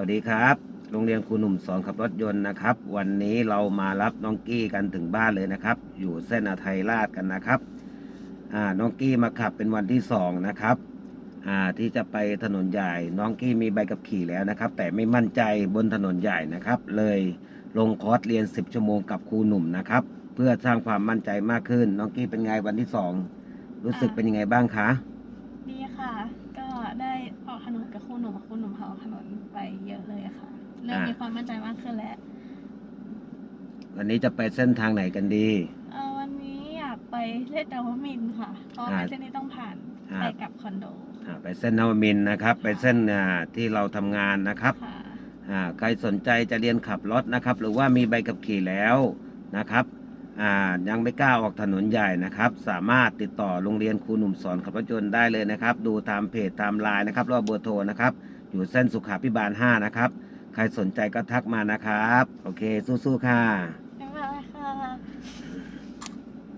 วัสดีครับ โรงเรียนครูหนุ่มสอนขับรถยนต์นะครับ วันนี้เรามารับน้องกี้กันถึงบ้านเลยนะครับ อยู่เส้นอาไทยราชกันนะครับอ่าน้องกี้มาขับเป็นวันที่สองนะครับอ่าที่จะไปถนนใหญ่ น้องกี้มีใบขับขี่แล้วนะครับ แต่ไม่มั่นใจบนถนนใหญ่นะครับ เลยลงคอร์สเรียน 10 ชั่วโมงกับครูหนุ่มนะครับ เพื่อสร้างความมั่นใจมากขึ้น น้องกี้เป็นไงวันที่สองรู้สึกเป็นยังไงบ้างคะ ดีค่ะ ก็ได้ออกถนนกับ ถนนไปเยอะเลยค่ะ เริ่มอ่ามีมีความมั่นใจมากขึ้นแล้ว วันนี้จะไปเส้นทางไหนกันดี เอ่อวันนี้อยากไปเล่นดาวมินทร์ค่ะเพราะอ่าไปเส้นนี้ต้องผ่านอ่า ไปกลับคอนโด อ่าไปเส้นนวมินทร์นะครับ ไปเส้นอ่าที่เราทำงานนะครับค่ะ อ่าใครสนใจจะเรียนขับรถนะครับ หรือว่ามีใบขับขี่แล้วนะครับอ่ายังไม่กล้าออกถนนใหญ่นะครับ สามารถติดต่อโรงเรียนครูหนุ่มสอนขับรถยนต์ได้เลยนะครับ ดูตามเพจตามไลน์นะครับรอบเบอร์โทรนะครับ อยู่เส้นสุขาพิบาล 5 นะครับ ใครสนใจก็ทักมานะครับ โอเค สู้ๆ ค่ะ